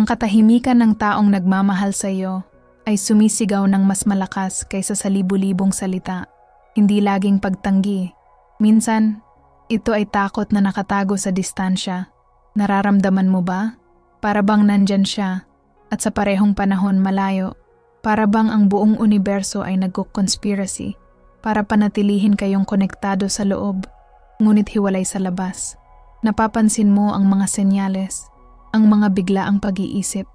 Ang katahimikan ng taong nagmamahal sa iyo ay sumisigaw ng mas malakas kaysa sa libu-libong salita. Hindi laging pagtanggi. Minsan, ito ay takot na nakatago sa distansya. Nararamdaman mo ba? Para bang nandyan siya at sa parehong panahon malayo. Para bang ang buong universo ay nagko-conspiracy para panatilihin kayong konektado sa loob, ngunit hiwalay sa labas. Napapansin mo ang mga senyales, ang mga biglaang pag-iisip,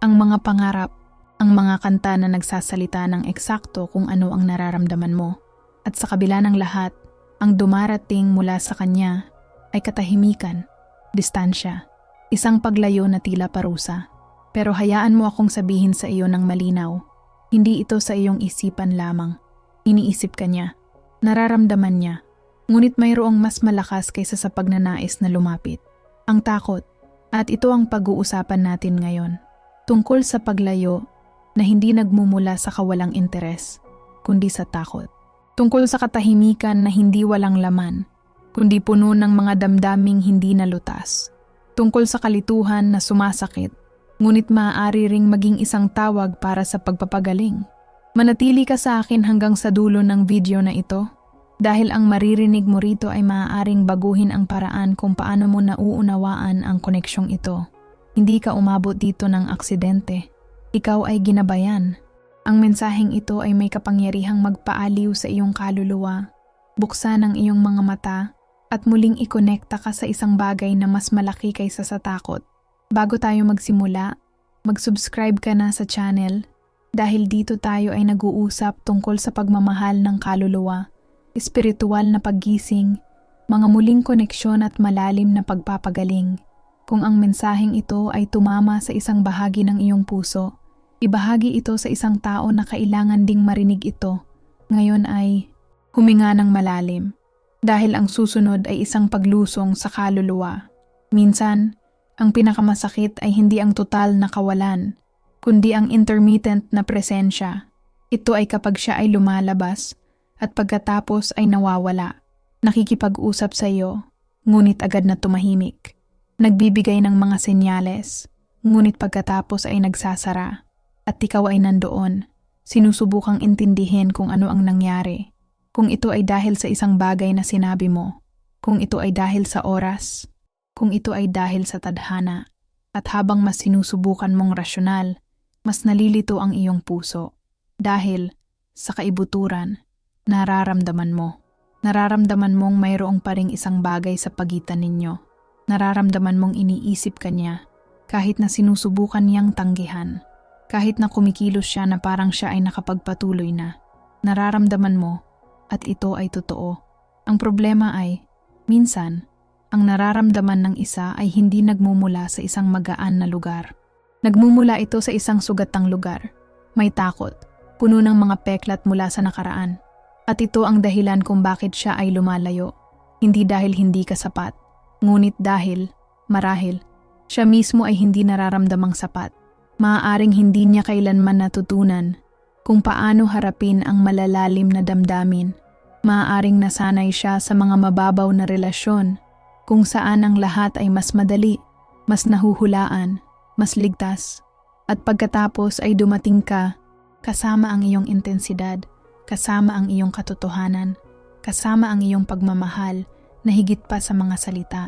ang mga pangarap, ang mga kanta na nagsasalita ng eksakto kung ano ang nararamdaman mo. At sa kabila ng lahat, ang dumarating mula sa kanya ay katahimikan, distansya, isang paglayo na tila parusa. Pero hayaan mo akong sabihin sa iyo ng malinaw, hindi ito sa iyong isipan lamang. Iniisip ka niya, nararamdaman niya, ngunit mayroong mas malakas kaysa sa pagnanais na lumapit. Ang takot, at ito ang pag-uusapan natin ngayon. Tungkol sa paglayo na hindi nagmumula sa kawalang interes, kundi sa takot. Tungkol sa katahimikan na hindi walang laman, kundi puno ng mga damdaming hindi nalutas. Tungkol sa kalituhan na sumasakit, ngunit maaari ring maging isang tawag para sa pagpapagaling. Manatili ka sa akin hanggang sa dulo ng video na ito dahil ang maririnig mo rito ay maaaring baguhin ang paraan kung paano mo nauunawaan ang koneksyong ito. Hindi ka umabot dito ng aksidente. Ikaw ay ginabayan. Ang mensaheng ito ay may kapangyarihang magpaaliw sa iyong kaluluwa, buksan ang iyong mga mata, at muling ikonekta ka sa isang bagay na mas malaki kaysa sa takot. Bago tayo magsimula, mag-subscribe ka na sa channel dahil dito tayo ay nag-uusap tungkol sa pagmamahal ng kaluluwa, espiritual na paggising, mga muling koneksyon at malalim na pagpapagaling. Kung ang mensaheng ito ay tumama sa isang bahagi ng iyong puso, ibahagi ito sa isang tao na kailangan ding marinig ito. Ngayon ay huminga ng malalim dahil ang susunod ay isang paglusong sa kaluluwa. Minsan, ang pinakamasakit ay hindi ang total na kawalan, kundi ang intermittent na presensya. Ito ay kapag siya ay lumalabas at pagkatapos ay nawawala. Nakikipag-usap sa iyo, ngunit agad na tumahimik. Nagbibigay ng mga senyales, ngunit pagkatapos ay nagsasara. At ikaw ay nandoon, sinusubukang intindihin kung ano ang nangyari. Kung ito ay dahil sa isang bagay na sinabi mo, kung ito ay dahil sa oras, kung ito ay dahil sa tadhana, at habang mas sinusubukan mong rasyonal, mas nalilito ang iyong puso dahil sa kaibuturan, nararamdaman mo. Nararamdaman mong mayroong paring isang bagay sa pagitan ninyo. Nararamdaman mong iniisip ka niya kahit na sinusubukan niyang tanggihan. Kahit na kumikilos siya na parang siya ay nakapagpatuloy na. Nararamdaman mo at ito ay totoo. Ang problema ay, minsan, ang nararamdaman ng isa ay hindi nagmumula sa isang magaan na lugar. Nagmumula ito sa isang sugatang lugar. May takot, puno ng mga peklat mula sa nakaraan. At ito ang dahilan kung bakit siya ay lumalayo. Hindi dahil hindi ka sapat, ngunit dahil, marahil, siya mismo ay hindi nararamdamang sapat. Maaaring hindi niya kailanman natutunan kung paano harapin ang malalalim na damdamin. Maaaring nasanay siya sa mga mababaw na relasyon kung saan ang lahat ay mas madali, mas nahuhulaan, mas ligtas. At pagkatapos ay dumating ka, kasama ang iyong intensidad, kasama ang iyong katotohanan, kasama ang iyong pagmamahal na higit pa sa mga salita.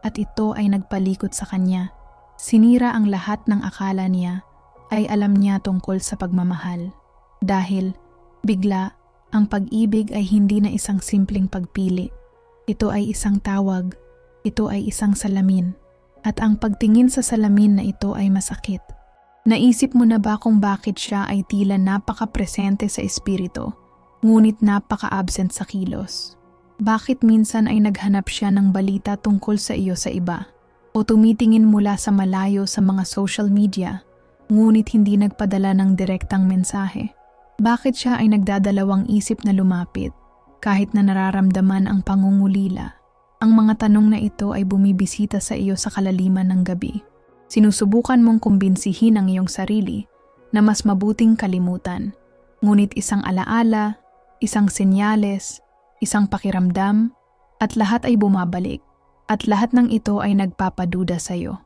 At ito ay nagpalikot sa kanya. Sinira ang lahat ng akala niya ay alam niya tungkol sa pagmamahal. Dahil, bigla, ang pag-ibig ay hindi na isang simpleng pagpili. Ito ay isang tawag. Ito ay isang salamin at ang pagtingin sa salamin na ito ay masakit. Naisip mo na ba kung bakit siya ay tila napaka-presente sa espiritu, ngunit napaka-absent sa kilos? Bakit minsan ay naghanap siya ng balita tungkol sa iyo sa iba? O tumitingin mula sa malayo sa mga social media, ngunit hindi nagpadala ng direktang mensahe? Bakit siya ay nagdadalawang isip na lumapit, kahit na nararamdaman ang pangungulila ang mga tanong na ito ay bumibisita sa iyo sa kalaliman ng gabi. Sinusubukan mong kumbinsihin ang iyong sarili na mas mabuting kalimutan. Ngunit isang alaala, isang senyales, isang pakiramdam, at lahat ay bumabalik. At lahat ng ito ay nagpapaduda sa iyo.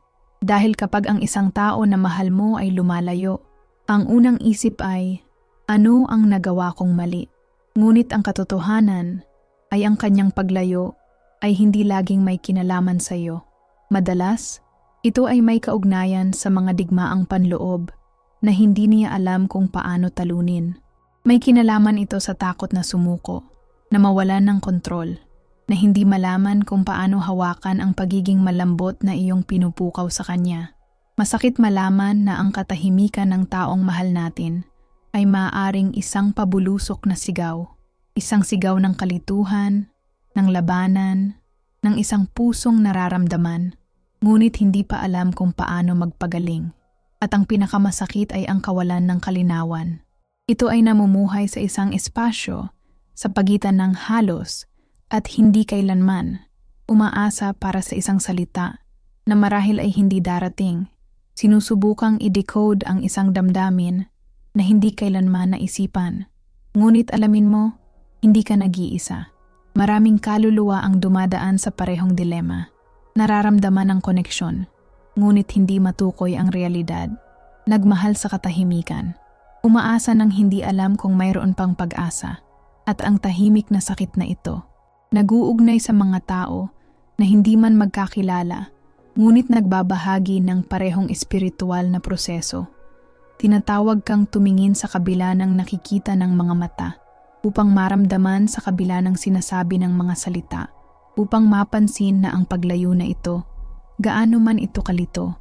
Dahil kapag ang isang tao na mahal mo ay lumalayo, ang unang isip ay, ano ang nagawa kong mali? Ngunit ang katotohanan ay ang kanyang paglayo ay hindi laging may kinalaman sa iyo. Madalas, ito ay may kaugnayan sa mga digmaang panloob na hindi niya alam kung paano talunin. May kinalaman ito sa takot na sumuko, na mawalan ng kontrol, na hindi malaman kung paano hawakan ang pagiging malambot na iyong pinupukaw sa kanya. Masakit malaman na ang katahimikan ng taong mahal natin ay maaaring isang pabulusok na sigaw, isang sigaw ng kalituhan, ng labanan, ng isang pusong nararamdaman, ngunit hindi pa alam kung paano magpagaling. At ang pinakamasakit ay ang kawalan ng kalinawan. Ito ay namumuhay sa isang espasyo sa pagitan ng halos at hindi kailanman umaasa para sa isang salita na marahil ay hindi darating. Sinusubukang i-decode ang isang damdamin na hindi kailanman naisipan. Ngunit alamin mo, hindi ka nag-iisa. Maraming kaluluwa ang dumadaan sa parehong dilema. Nararamdaman ang koneksyon, ngunit hindi matukoy ang realidad. Nagmahal sa katahimikan. Umaasa ng hindi alam kung mayroon pang pag-asa. At ang tahimik na sakit na ito, naguugnay sa mga tao na hindi man magkakilala, ngunit nagbabahagi ng parehong espiritual na proseso. Tinatawag kang tumingin sa kabila ng nakikita ng mga mata upang maramdaman sa kabila ng sinasabi ng mga salita, upang mapansin na ang paglayo na ito, gaano man ito kalito,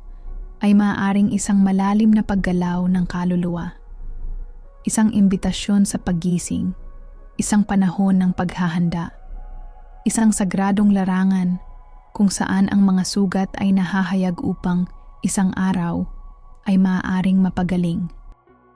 ay maaaring isang malalim na paggalaw ng kaluluwa. Isang imbitasyon sa paggising, isang panahon ng paghahanda, isang sagradong larangan kung saan ang mga sugat ay nahahayag upang isang araw ay maaaring mapagaling.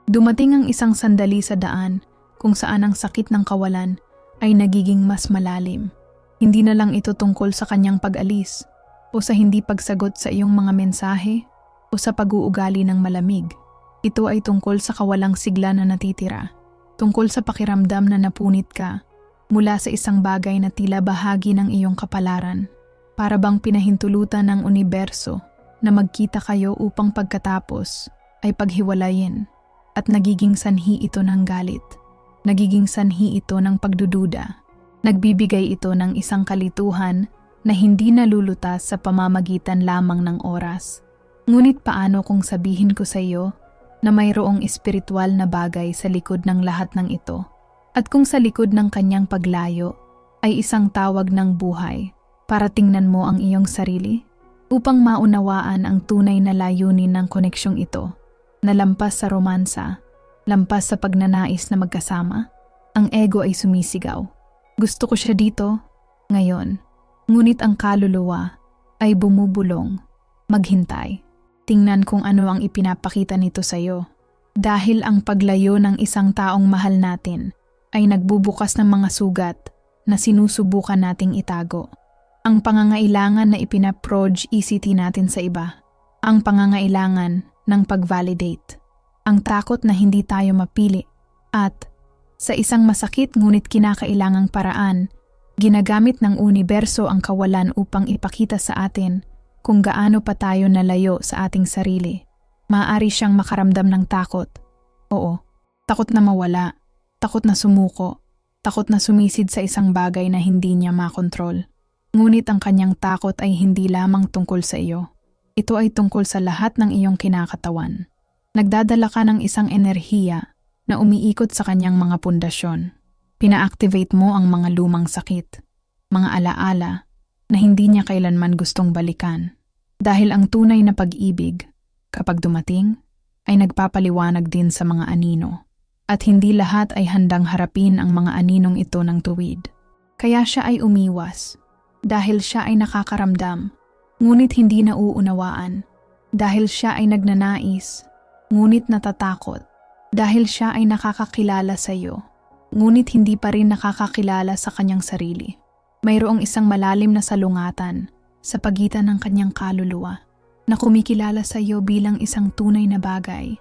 Dumating ang isang sandali sa daan kung saan ang sakit ng kawalan ay nagiging mas malalim. Hindi na lang ito tungkol sa kanyang pag-alis o sa hindi pagsagot sa iyong mga mensahe o sa pag-uugali ng malamig. Ito ay tungkol sa kawalang sigla na natitira tungkol sa pakiramdam na napunit ka mula sa isang bagay na tila bahagi ng iyong kapalaran. Para bang pinahintulutan ng universo na magkita kayo upang pagkatapos ay paghiwalayin at nagiging sanhi ito ng galit. Nagiging sanhi ito ng pagdududa. Nagbibigay ito ng isang kalituhan na hindi nalulutas sa pamamagitan lamang ng oras. Ngunit paano kung sabihin ko sa iyo na mayroong espiritual na bagay sa likod ng lahat ng ito. At kung sa likod ng kanyang paglayo ay isang tawag ng buhay para tingnan mo ang iyong sarili upang maunawaan ang tunay na layunin ng koneksyong ito na lampas sa romansa, lampas sa pagnanais na magkasama, ang ego ay sumisigaw. Gusto ko siya dito, ngayon. Ngunit ang kaluluwa ay bumubulong, maghintay. Tingnan kung ano ang ipinapakita nito sa iyo. Dahil ang paglayo ng isang taong mahal natin ay nagbubukas ng mga sugat na sinusubukan nating itago. Ang pangangailangan na ipinaproj ECT natin sa iba. Ang pangangailangan ng pag-validate. Ang takot na hindi tayo mapili. At sa isang masakit ngunit kinakailangang paraan, ginagamit ng universo ang kawalan upang ipakita sa atin kung gaano pa tayo nalayo sa ating sarili. Maaari siyang makaramdam ng takot. Oo, takot na mawala, takot na sumuko, takot na sumisid sa isang bagay na hindi niya makontrol. Ngunit ang kanyang takot ay hindi lamang tungkol sa iyo. Ito ay tungkol sa lahat ng iyong kinakatawan. Nagdadala ka ng isang enerhiya na umiikot sa kanyang mga pundasyon. Pina-activate mo ang mga lumang sakit, mga alaala na hindi niya kailanman gustong balikan. Dahil ang tunay na pag-ibig, kapag dumating, ay nagpapaliwanag din sa mga anino. At hindi lahat ay handang harapin ang mga aninong ito ng tuwid. Kaya siya ay umiwas, dahil siya ay nakakaramdam, ngunit hindi nauunawaan. Dahil siya ay nagnanais, ngunit natatakot. Dahil siya ay nakakakilala sa iyo, ngunit hindi pa rin nakakakilala sa kanyang sarili. Mayroong isang malalim na salungatan sa pagitan ng kanyang kaluluwa na kumikilala sa iyo bilang isang tunay na bagay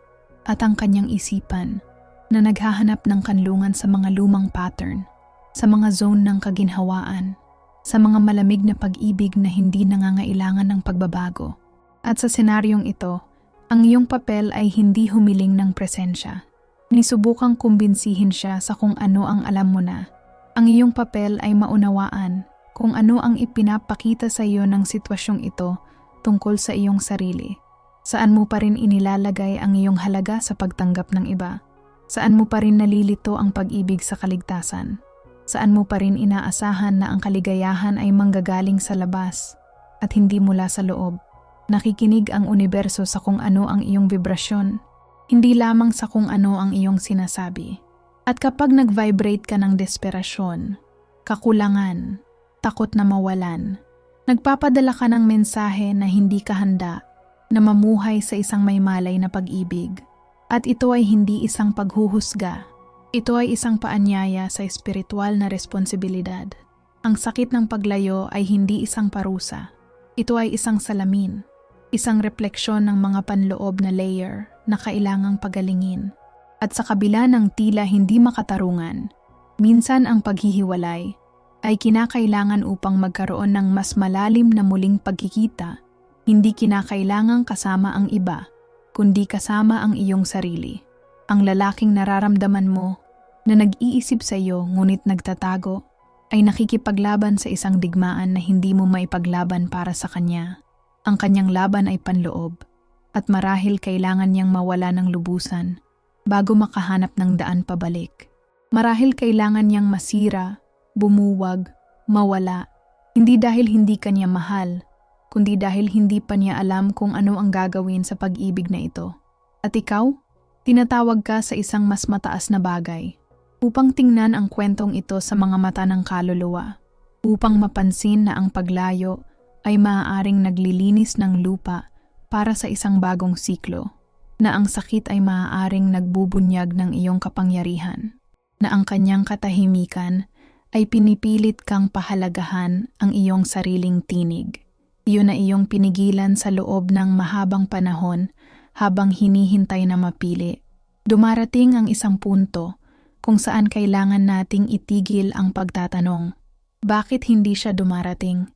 at ang kanyang isipan na naghahanap ng kanlungan sa mga lumang pattern, sa mga zone ng kaginhawaan, sa mga malamig na pag-ibig na hindi nangangailangan ng pagbabago. At sa senaryong ito, ang iyong papel ay hindi humiling ng presensya. Nisubukang kumbinsihin siya sa kung ano ang alam mo na. Ang iyong papel ay maunawaan kung ano ang ipinapakita sa iyo ng sitwasyong ito tungkol sa iyong sarili. Saan mo pa rin inilalagay ang iyong halaga sa pagtanggap ng iba? Saan mo pa rin nalilito ang pag-ibig sa kaligtasan? Saan mo pa rin inaasahan na ang kaligayahan ay manggagaling sa labas at hindi mula sa loob? Nakikinig ang universo sa kung ano ang iyong vibrasyon, hindi lamang sa kung ano ang iyong sinasabi. At kapag nag-vibrate ka ng desperasyon, kakulangan, takot na mawalan, nagpapadala ka ng mensahe na hindi ka handa na mamuhay sa isang may malay na pag-ibig. At ito ay hindi isang paghuhusga. Ito ay isang paanyaya sa espiritual na responsibilidad. Ang sakit ng paglayo ay hindi isang parusa. Ito ay isang salamin isang refleksyon ng mga panloob na layer na kailangang pagalingin. At sa kabila ng tila hindi makatarungan, minsan ang paghihiwalay ay kinakailangan upang magkaroon ng mas malalim na muling pagkikita, hindi kinakailangang kasama ang iba, kundi kasama ang iyong sarili. Ang lalaking nararamdaman mo na nag-iisip sa iyo ngunit nagtatago ay nakikipaglaban sa isang digmaan na hindi mo maipaglaban para sa kanya. Ang kanyang laban ay panloob at marahil kailangan niyang mawala ng lubusan bago makahanap ng daan pabalik. Marahil kailangan niyang masira, bumuwag, mawala, hindi dahil hindi kanya mahal, kundi dahil hindi pa niya alam kung ano ang gagawin sa pag-ibig na ito. At ikaw, tinatawag ka sa isang mas mataas na bagay upang tingnan ang kwentong ito sa mga mata ng kaluluwa, upang mapansin na ang paglayo ay maaaring naglilinis ng lupa para sa isang bagong siklo, na ang sakit ay maaaring nagbubunyag ng iyong kapangyarihan, na ang kanyang katahimikan ay pinipilit kang pahalagahan ang iyong sariling tinig. Iyon na iyong pinigilan sa loob ng mahabang panahon habang hinihintay na mapili. Dumarating ang isang punto kung saan kailangan nating itigil ang pagtatanong, bakit hindi siya dumarating?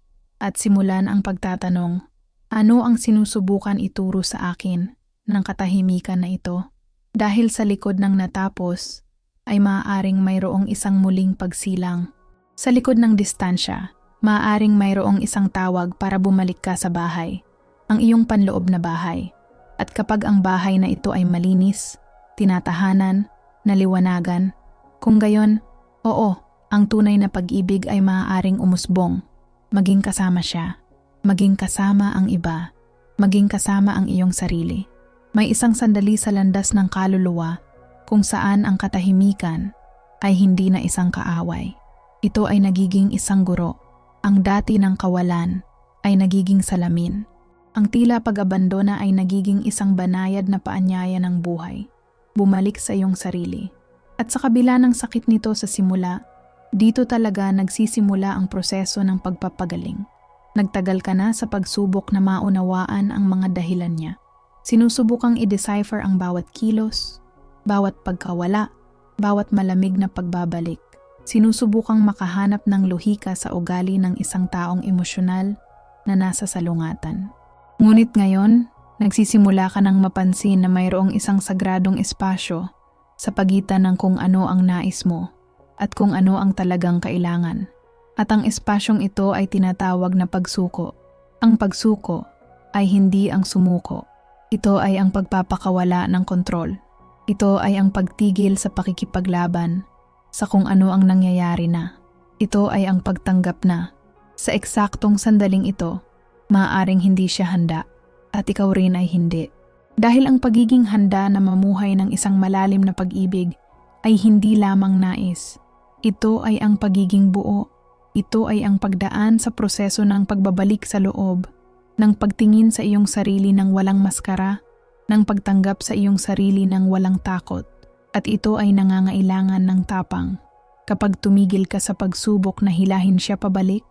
At simulan ang pagtatanong, ano ang sinusubukan ituro sa akin ng katahimikan na ito? Dahil sa likod ng natapos, ay maaaring mayroong isang muling pagsilang. Sa likod ng distansya, maaaring mayroong isang tawag para bumalik ka sa bahay, ang iyong panloob na bahay. At kapag ang bahay na ito ay malinis, tinatahanan, naliwanagan, kung gayon, oo, ang tunay na pag-ibig ay maaaring umusbong maging kasama siya, maging kasama ang iba, maging kasama ang iyong sarili. May isang sandali sa landas ng kaluluwa kung saan ang katahimikan ay hindi na isang kaaway. Ito ay nagiging isang guro. Ang dati ng kawalan ay nagiging salamin. Ang tila pag-abandona ay nagiging isang banayad na paanyaya ng buhay. Bumalik sa iyong sarili. At sa kabila ng sakit nito sa simula, dito talaga nagsisimula ang proseso ng pagpapagaling. Nagtagal ka na sa pagsubok na maunawaan ang mga dahilan niya. Sinusubukang i-decipher ang bawat kilos, bawat pagkawala, bawat malamig na pagbabalik. Sinusubukang makahanap ng lohika sa ugali ng isang taong emosyonal na nasa salungatan. Ngunit ngayon, nagsisimula ka ng mapansin na mayroong isang sagradong espasyo sa pagitan ng kung ano ang nais mo at kung ano ang talagang kailangan. At ang espasyong ito ay tinatawag na pagsuko. Ang pagsuko ay hindi ang sumuko. Ito ay ang pagpapakawala ng kontrol. Ito ay ang pagtigil sa pakikipaglaban sa kung ano ang nangyayari na. Ito ay ang pagtanggap na sa eksaktong sandaling ito, maaaring hindi siya handa at ikaw rin ay hindi. Dahil ang pagiging handa na mamuhay ng isang malalim na pag-ibig ay hindi lamang nais, ito ay ang pagiging buo. Ito ay ang pagdaan sa proseso ng pagbabalik sa loob, ng pagtingin sa iyong sarili ng walang maskara, ng pagtanggap sa iyong sarili ng walang takot. At ito ay nangangailangan ng tapang. Kapag tumigil ka sa pagsubok na hilahin siya pabalik,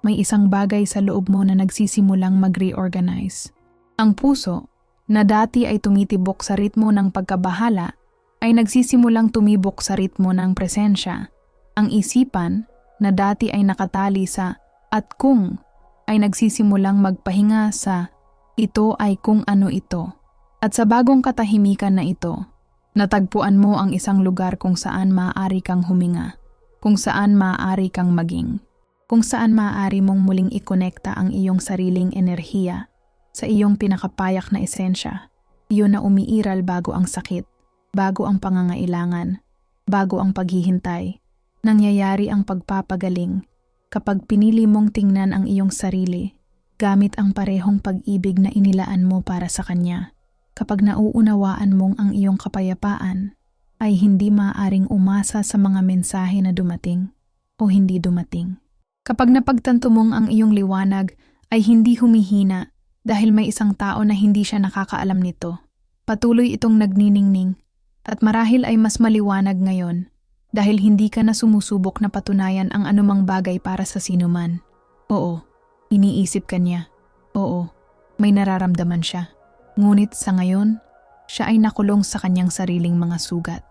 may isang bagay sa loob mo na nagsisimulang mag-reorganize. Ang puso, na dati ay tumitibok sa ritmo ng pagkabahala, ay nagsisimulang tumibok sa ritmo ng presensya. Ang isipan na dati ay nakatali sa at kung ay nagsisimulang magpahinga sa Ito ay kung ano ito. At sa bagong katahimikan na ito, natagpuan mo ang isang lugar kung saan maaari kang huminga, kung saan maaari kang maging, kung saan maaari mong muling ikonekta ang iyong sariling enerhiya sa iyong pinakapayak na esensya, iyon na umiiral bago ang sakit, bago ang pangangailangan, bago ang paghihintay. Nangyayari ang pagpapagaling kapag pinili mong tingnan ang iyong sarili gamit ang parehong pag-ibig na inilaan mo para sa Kanya. Kapag nauunawaan mong ang iyong kapayapaan, ay hindi maaaring umasa sa mga mensahe na dumating o hindi dumating. Kapag napagtanto mong ang iyong liwanag ay hindi humihina dahil may isang tao na hindi siya nakakaalam nito, patuloy itong nagniningning at marahil ay mas maliwanag ngayon dahil hindi ka na sumusubok na patunayan ang anumang bagay para sa sinuman. Oo, iniisip ka niya. Oo, may nararamdaman siya. Ngunit sa ngayon, siya ay nakulong sa kanyang sariling mga sugat.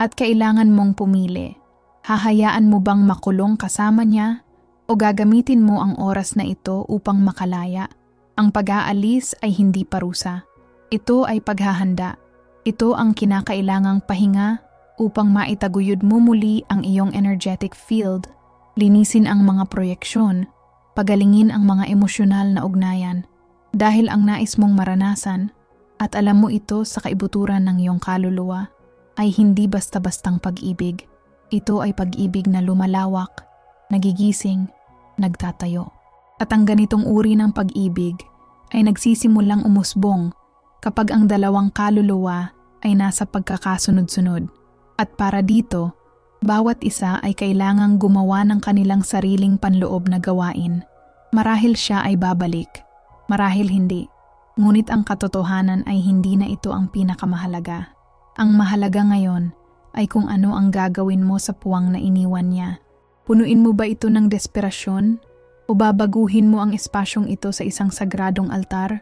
At kailangan mong pumili. Hahayaan mo bang makulong kasama niya o gagamitin mo ang oras na ito upang makalaya? Ang pag-aalis ay hindi parusa. Ito ay paghahanda. Ito ang kinakailangang pahinga upang maitaguyod mo muli ang iyong energetic field, linisin ang mga proyeksyon, pagalingin ang mga emosyonal na ugnayan, dahil ang nais mong maranasan at alam mo ito sa kaibuturan ng iyong kaluluwa ay hindi basta-bastang pag-ibig. Ito ay pag-ibig na lumalawak, nagigising, nagtatayo. At ang ganitong uri ng pag-ibig ay nagsisimulang umusbong kapag ang dalawang kaluluwa ay nasa pagkakasunod-sunod. At para dito, bawat isa ay kailangang gumawa ng kanilang sariling panloob na gawain. Marahil siya ay babalik, marahil hindi. Ngunit ang katotohanan ay hindi na ito ang pinakamahalaga. Ang mahalaga ngayon ay kung ano ang gagawin mo sa puwang na iniwan niya. Punuin mo ba ito ng desperasyon o babaguhin mo ang espasyong ito sa isang sagradong altar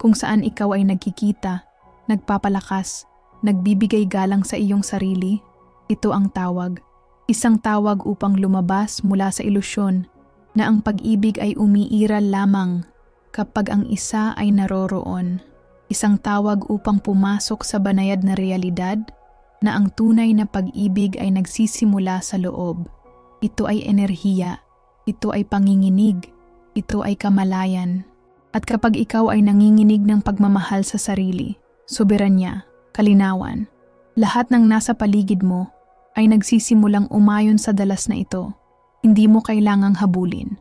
kung saan ikaw ay nagkikita, nagpapalakas, nagbibigay galang sa iyong sarili? Ito ang tawag. Isang tawag upang lumabas mula sa ilusyon na ang pag-ibig ay umiiral lamang kapag ang isa ay naroroon. Isang tawag upang pumasok sa banayad na realidad na ang tunay na pag-ibig ay nagsisimula sa loob. Ito ay enerhiya, ito ay panginginig, ito ay kamalayan. At kapag ikaw ay nanginginig ng pagmamahal sa sarili, soberanya, kalinawan, lahat ng nasa paligid mo ay nagsisimulang umayon sa dalas na ito. Hindi mo kailangang habulin.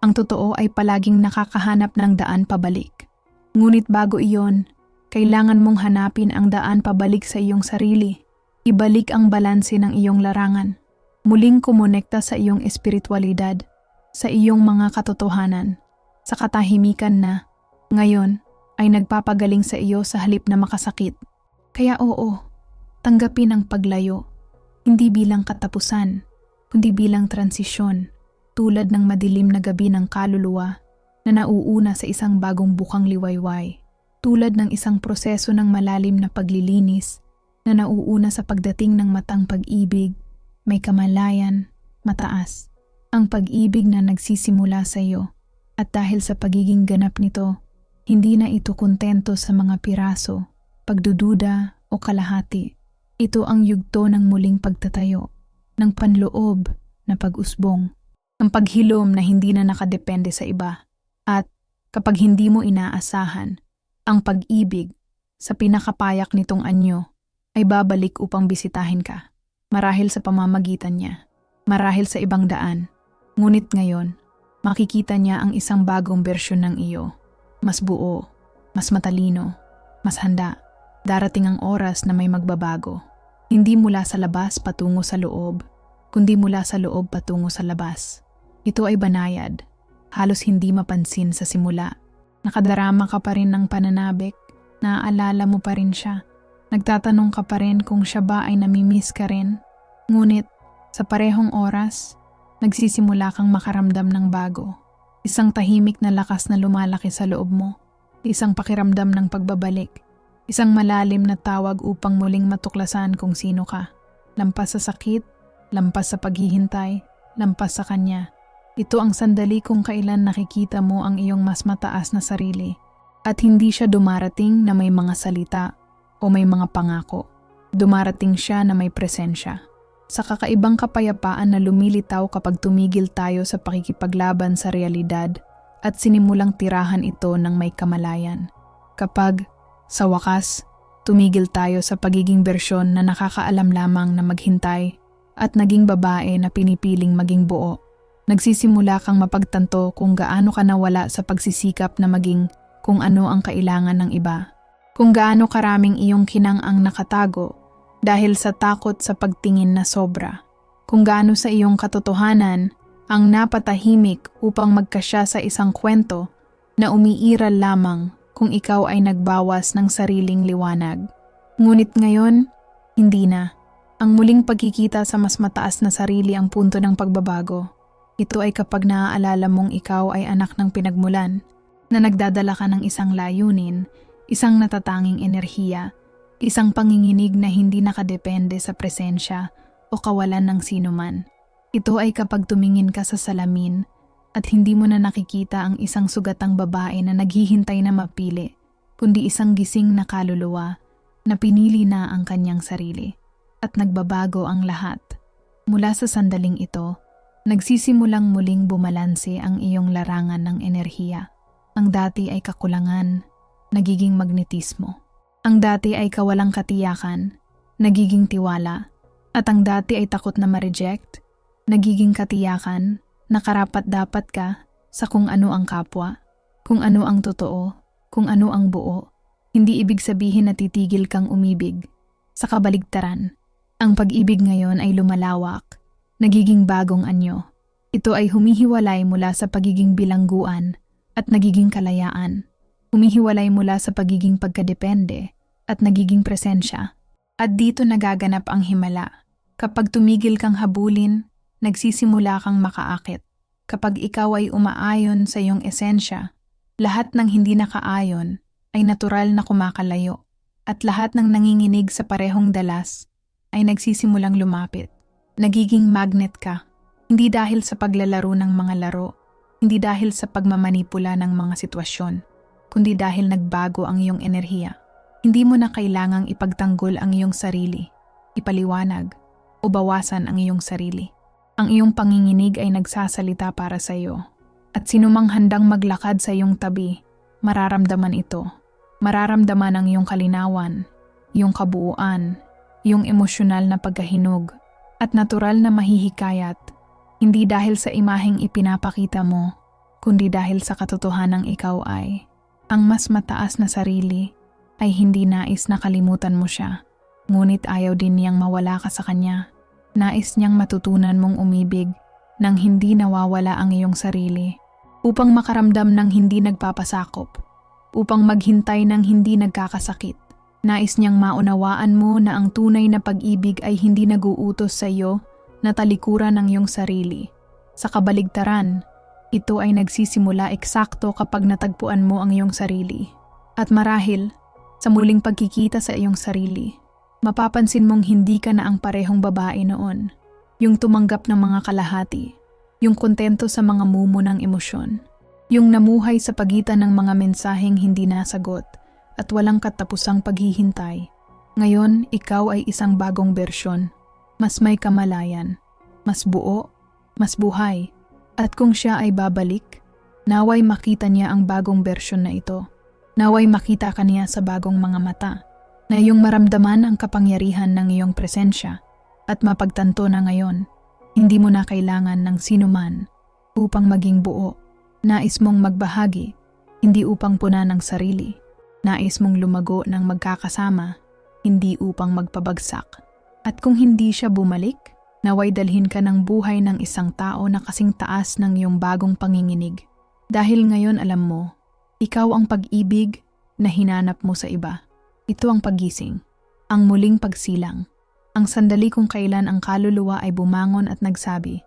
Ang totoo ay palaging nakakahanap ng daan pabalik. Ngunit bago iyon, kailangan mong hanapin ang daan pabalik sa iyong sarili. Ibalik ang balanse ng iyong larangan. Muling kumonekta sa iyong espiritualidad, sa iyong mga katotohanan, sa katahimikan na, ngayon, ay nagpapagaling sa iyo sa halip na makasakit. Kaya oo, tanggapin ang paglayo, hindi bilang katapusan, kundi bilang transisyon tulad ng madilim na gabi ng kaluluwa na nauuna sa isang bagong bukang liwayway, tulad ng isang proseso ng malalim na paglilinis na nauuna sa pagdating ng matang pag-ibig, may kamalayan, mataas, ang pag-ibig na nagsisimula sa iyo at dahil sa pagiging ganap nito, hindi na ito kontento sa mga piraso, pagdududa o kalahati. Ito ang yugto ng muling pagtatayo, ng panloob na pag-usbong ang paghilom na hindi na nakadepende sa iba, at kapag hindi mo inaasahan, ang pag-ibig sa pinakapayak nitong anyo ay babalik upang bisitahin ka, marahil sa pamamagitan niya, marahil sa ibang daan. Ngunit ngayon, makikita niya ang isang bagong bersyon ng iyo, mas buo, mas matalino, mas handa. Darating ang oras na may magbabago, hindi mula sa labas patungo sa loob, kundi mula sa loob patungo sa labas. Ito ay banayad, halos hindi mapansin sa simula. Nakadarama ka pa rin ng pananabik, naaalala mo pa rin siya. Nagtatanong ka pa rin kung siya ba ay namimiss ka rin. Ngunit, sa parehong oras, nagsisimula kang makaramdam ng bago. Isang tahimik na lakas na lumalaki sa loob mo. Isang pakiramdam ng pagbabalik. Isang malalim na tawag upang muling matuklasan kung sino ka. Lampas sa sakit, lampas sa paghihintay, lampas sa kanya. Ito ang sandali kung kailan nakikita mo ang iyong mas mataas na sarili. At hindi siya dumarating na may mga salita o may mga pangako. Dumarating siya na may presensya. Sa kakaibang kapayapaan na lumilitaw kapag tumigil tayo sa pakikipaglaban sa realidad at sinimulang tirahan ito ng may kamalayan. Kapag, sa wakas, tumigil tayo sa pagiging bersyon na nakakaalam lamang na maghintay at naging babae na pinipiling maging buo. Nagsisimula kang mapagtanto kung gaano ka nawala sa pagsisikap na maging kung ano ang kailangan ng iba. Kung gaano karaming iyong kinang ang nakatago dahil sa takot sa pagtingin na sobra. Kung gaano sa iyong katotohanan ang napatahimik upang magkasya sa isang kwento na umiiral lamang kung ikaw ay nagbawas ng sariling liwanag. Ngunit ngayon, hindi na. Ang muling pagkikita sa mas mataas na sarili ang punto ng pagbabago. Ito ay kapag naaalala mong ikaw ay anak ng pinagmulan, na nagdadala ka ng isang layunin, isang natatanging enerhiya, isang panginginig na hindi nakadepende sa presensya o kawalan ng sinuman. Ito ay kapag tumingin ka sa salamin at hindi mo na nakikita ang isang sugatang babae na naghihintay na mapili, kundi isang gising na kaluluwa na pinili na ang kanyang sarili. At nagbabago ang lahat. Mula sa sandaling ito, nagsisimulang muling bumalanse ang iyong larangan ng enerhiya. Ang dati ay kakulangan, nagiging magnetismo. Ang dati ay kawalang katiyakan, nagiging tiwala. At ang dati ay takot na ma-reject, nagiging katiyakan na karapat dapat ka sa kung ano ang kapwa, kung ano ang totoo, kung ano ang buo. Hindi ibig sabihin na titigil kang umibig. Sa kabaligtaran, ang pag-ibig ngayon ay lumalawak, nagiging bagong anyo. Ito ay humihiwalay mula sa pagiging bilangguan at nagiging kalayaan. Humihiwalay mula sa pagiging pagkadepende at nagiging presensya. At dito nagaganap ang himala. Kapag tumigil kang habulin, nagsisimula kang makaakit. Kapag ikaw ay umaayon sa iyong esensya, lahat ng hindi nakaayon ay natural na kumakalayo at lahat ng nanginginig sa parehong dalas ay nagsisimulang lumapit. Nagiging magnet ka, hindi dahil sa paglalaro ng mga laro, hindi dahil sa pagmamanipula ng mga sitwasyon, kundi dahil nagbago ang iyong enerhiya. Hindi mo na kailangang ipagtanggol ang iyong sarili, ipaliwanag, o bawasan ang iyong sarili. Ang iyong panginginig ay nagsasalita para sa iyo. At sinumang handang maglakad sa iyong tabi, mararamdaman ito. Mararamdaman ang iyong kalinawan, iyong kabuuan, iyong emosyonal na pagkahinog, at natural na mahihikayat, hindi dahil sa imaheng ipinapakita mo, kundi dahil sa katotohanang ikaw ay, ang mas mataas na sarili ay hindi nais na kalimutan mo siya, ngunit ayaw din niyang mawala ka sa kanya. Nais niyang matutunan mong umibig nang hindi nawawala ang iyong sarili, upang makaramdam ng hindi nagpapasakop, upang maghintay ng hindi nagkakasakit. Nais niyang maunawaan mo na ang tunay na pag-ibig ay hindi naguutos sa iyo na talikuran ng iyong sarili. Sa kabaligtaran, ito ay nagsisimula eksakto kapag natagpuan mo ang iyong sarili. At marahil, sa muling pagkikita sa iyong sarili, mapapansin mong hindi ka na ang parehong babae noon. Yung tumanggap ng mga kalahati, yung kontento sa mga mumo ng emosyon, yung namuhay sa pagitan ng mga mensaheng hindi nasagot, at walang katapusang paghihintay. Ngayon, ikaw ay isang bagong bersyon. Mas may kamalayan, mas buo, mas buhay. At kung siya ay babalik, naway makita niya ang bagong bersyon na ito. Naway makita ka niya sa bagong mga mata, na iyong maramdaman ang kapangyarihan ng iyong presensya at mapagtanto na ngayon, hindi mo na kailangan ng sinuman upang maging buo. Nais mong magbahagi, hindi upang puna ng sarili. Nais mong lumago ng magkakasama, hindi upang magpabagsak. At kung hindi siya bumalik, naway dalhin ka ng buhay ng isang tao na kasing taas ng iyong bagong panginginig. Dahil ngayon alam mo, ikaw ang pag-ibig na hinanap mo sa iba. Ito ang pagising, ang muling pagsilang, ang sandali kung kailan ang kaluluwa ay bumangon at nagsabi,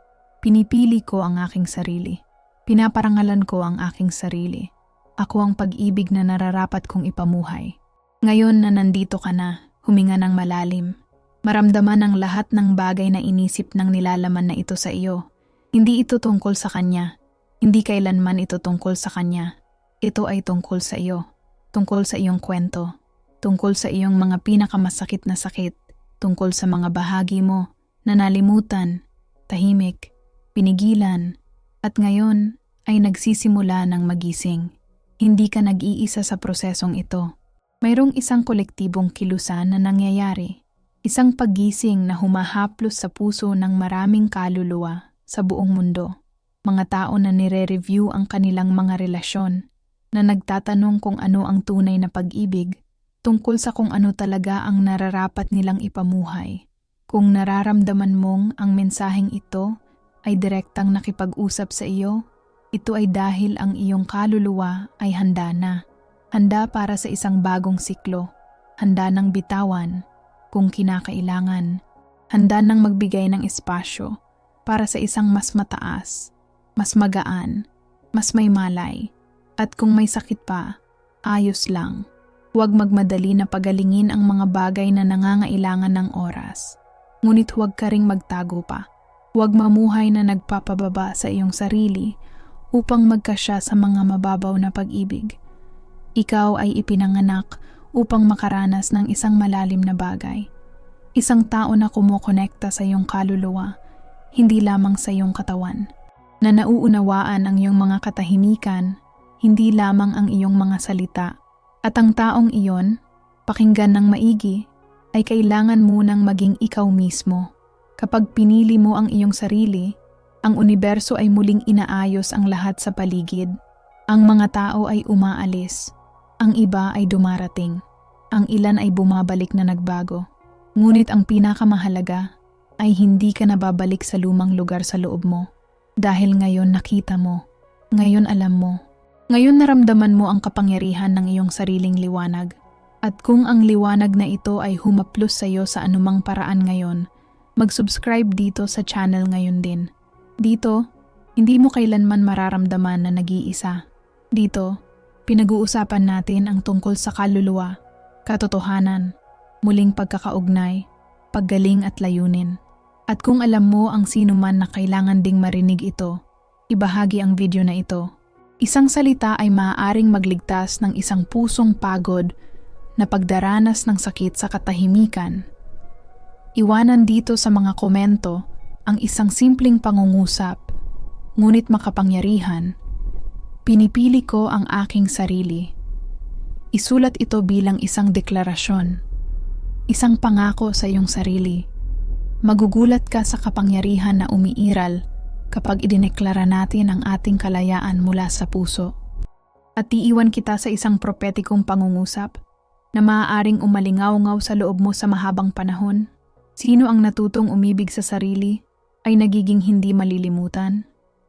Pinipili ko ang aking sarili. Pinaparangalan ko ang aking sarili. Ako ang pag-ibig na nararapat kong ipamuhay. Ngayon na nandito ka na, huminga ng malalim. Maramdaman ang lahat ng bagay na inisip ng nilalaman na ito sa iyo. Hindi ito tungkol sa kanya. Hindi kailanman ito tungkol sa kanya. Ito ay tungkol sa iyo. tungkol sa iyong kwento, tungkol sa iyong mga pinakamasakit na sakit, tungkol sa mga bahagi mo na nalimutan, tahimik, pinigilan, at ngayon ay nagsisimula ng magising. Hindi ka nag-iisa sa prosesong ito. Mayroong isang kolektibong kilusan na nangyayari. Isang paggising na humahaplos sa puso ng maraming kaluluwa sa buong mundo. Mga tao na nire-review ang kanilang mga relasyon, na nagtatanong kung ano ang tunay na pag-ibig, tungkol sa kung ano talaga ang nararapat nilang ipamuhay. Kung nararamdaman mong ang mensaheng ito ay direktang nakipag-usap sa iyo, ito ay dahil ang iyong kaluluwa ay handa na. Handa para sa isang bagong siklo. Handa ng bitawan kung kinakailangan. Handa ng magbigay ng espasyo para sa isang mas mataas, mas magaan, mas may malay. At kung may sakit pa, ayos lang. Huwag magmadali na pagalingin ang mga bagay na nangangailangan ng oras. Ngunit huwag ka ring magtago pa. Huwag mamuhay na nagpapababa sa iyong sarili upang magkasya sa mga mababaw na pag-ibig. Ikaw ay ipinanganak upang makaranas ng isang malalim na bagay. Isang tao na kumokonekta sa iyong kaluluwa, hindi lamang sa iyong katawan. Na nauunawaan ang iyong mga katahimikan, hindi lamang ang iyong mga salita. At ang taong iyon, pakinggan ng maigi, ay kailangan munang maging ikaw mismo. Kapag pinili mo ang iyong sarili, ang universo ay muling inaayos ang lahat sa paligid. Ang mga tao ay umaalis. Ang iba ay dumarating. Ang ilan ay bumabalik na nagbago. Ngunit ang pinakamahalaga ay hindi ka nababalik sa lumang lugar sa loob mo. Dahil ngayon nakita mo. Ngayon alam mo. Ngayon naramdaman mo ang kapangyarihan ng iyong sariling liwanag. At kung ang liwanag na ito ay humaplos sa iyo sa anumang paraan ngayon, mag-subscribe dito sa channel ngayon din. Dito, hindi mo kailanman mararamdaman na nag-iisa. Dito, pinag-uusapan natin ang tungkol sa kaluluwa, katotohanan, muling pagkakaugnay, paggaling at layunin. At kung alam mo ang sino man na kailangan ding marinig ito, ibahagi ang video na ito. Isang salita ay maaaring magligtas ng isang pusong pagod na pagdaranas ng sakit sa katahimikan. Iwanan dito sa mga komento ang isang simpleng pangungusap, ngunit makapangyarihan, pinipili ko ang aking sarili. Isulat ito bilang isang deklarasyon, isang pangako sa iyong sarili. Magugulat ka sa kapangyarihan na umiiral kapag idineklara natin ang ating kalayaan mula sa puso. At iiwan kita sa isang propetikong pangungusap na maaaring umalingaw-ngaw sa loob mo sa mahabang panahon. Sino ang natutong umibig sa sarili ay nagiging hindi malilimutan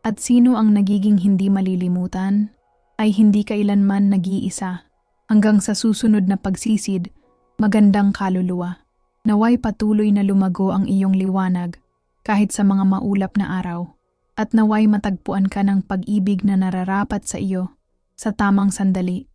at sino ang nagiging hindi malilimutan ay hindi kailanman nag-iisa hanggang sa susunod na pagsisid, magandang kaluluwa. Naway patuloy na lumago ang iyong liwanag kahit sa mga maulap na araw at naway matagpuan ka ng pag-ibig na nararapat sa iyo sa tamang sandali.